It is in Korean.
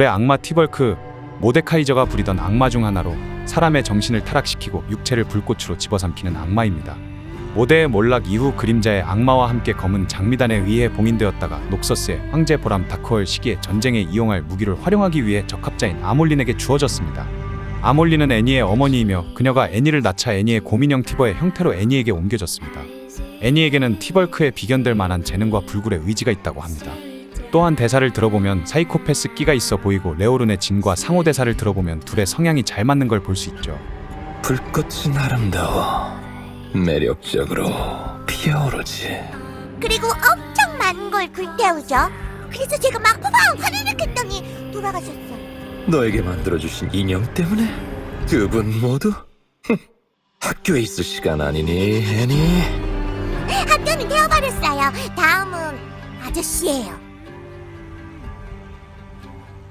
불의 악마 티벌크 모데카이저가 부리던 악마 중 하나로 사람의 정신을 타락시키고 육체를 불꽃으로 집어삼키는 악마입니다. 모대의 몰락 이후 그림자의 악마와 함께 검은 장미단에 의해 봉인되었다가 녹서스의 황제 보람 다크월 시기에 전쟁에 이용할 무기를 활용하기 위해 적합자인 아몰린에게 주어졌습니다. 아몰린은 애니의 어머니이며 그녀가 애니를 낳자 애니의 고민형 티버의 형태로 애니에게 옮겨졌습니다. 애니에게는 티벌크에 비견될 만한 재능과 불굴의 의지가 있다고 합니다. 또한 대사를 들어보면 사이코패스 끼가 있어 보이고 레오른의 진과 상호 대사를 들어보면 둘의 성향이 잘 맞는 걸 볼 수 있죠. 불꽃은 아름다워 매력적으로 피어오르지 그리고 엄청 많은 걸 불태우죠. 그래서 제가 막 후방 화내를 했더니 돌아가셨어. 너에게 만들어주신 인형 때문에 두 분 모두 흠, 학교에 있을 시간 아니니 애니 학교는 되어버렸어요. 다음은 아저씨예요.